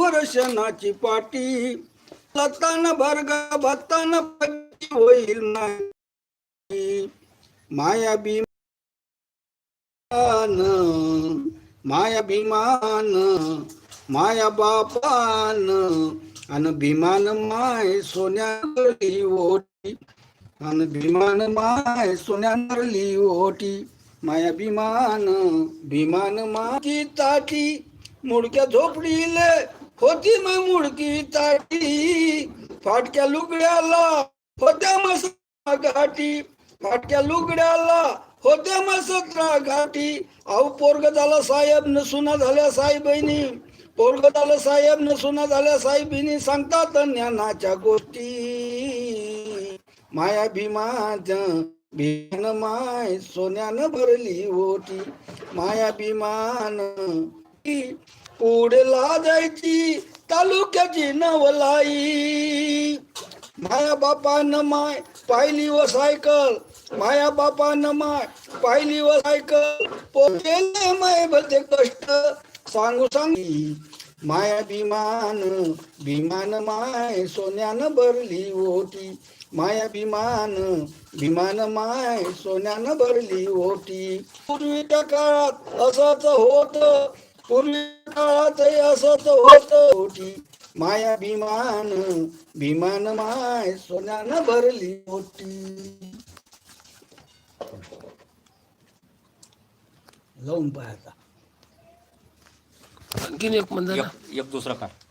मातीवर पाटी. लतान भरग भत्तान होईल नाही. माया भीमान माया भीमान माया बापान अन भीमान माय सोन्याली ओटी. अन भीमान माय सोन्यावरली ओटी. माया भीमान भीमान माची ताटी मुडक्या झोपडीले होती मग मुडकी ताटी. फाटक्या लुगड्याला होत्या मसा घाटी. फाटक्या लुगड्याला होत्या मसत्रा घाटी. अहो पोरग झाला साहेब न सुना झाल्या साहेबहिनी पोरग झालं साहेब न सुना झाल्या साहेबिनी सांगतात ज्ञानाच्या गोष्टी. माया भीमाच भीमान माय सोन्यानं भरली होती माया भीमान पुढला जायची तालुक्याची नवलाई माया बापानं माय पाहिली व सायकल माया बापानं माय पाहिली व सायकल. पोचेले माय भलते कष्ट सांगू सांगी. माया विमान विमान माय सोन्यानं भरली ओटी माया विमान विमान माय सोन्यानं भरली ओटी पूर्वीच्या काळात असंच होत. पूर्वी काळात असंच होत ओटी माया भीमान भीमान माय सोन्यानं भरली ओटी लावून पाहायचा आणखीन एक म्हणता ना एक एक दुसरा काढ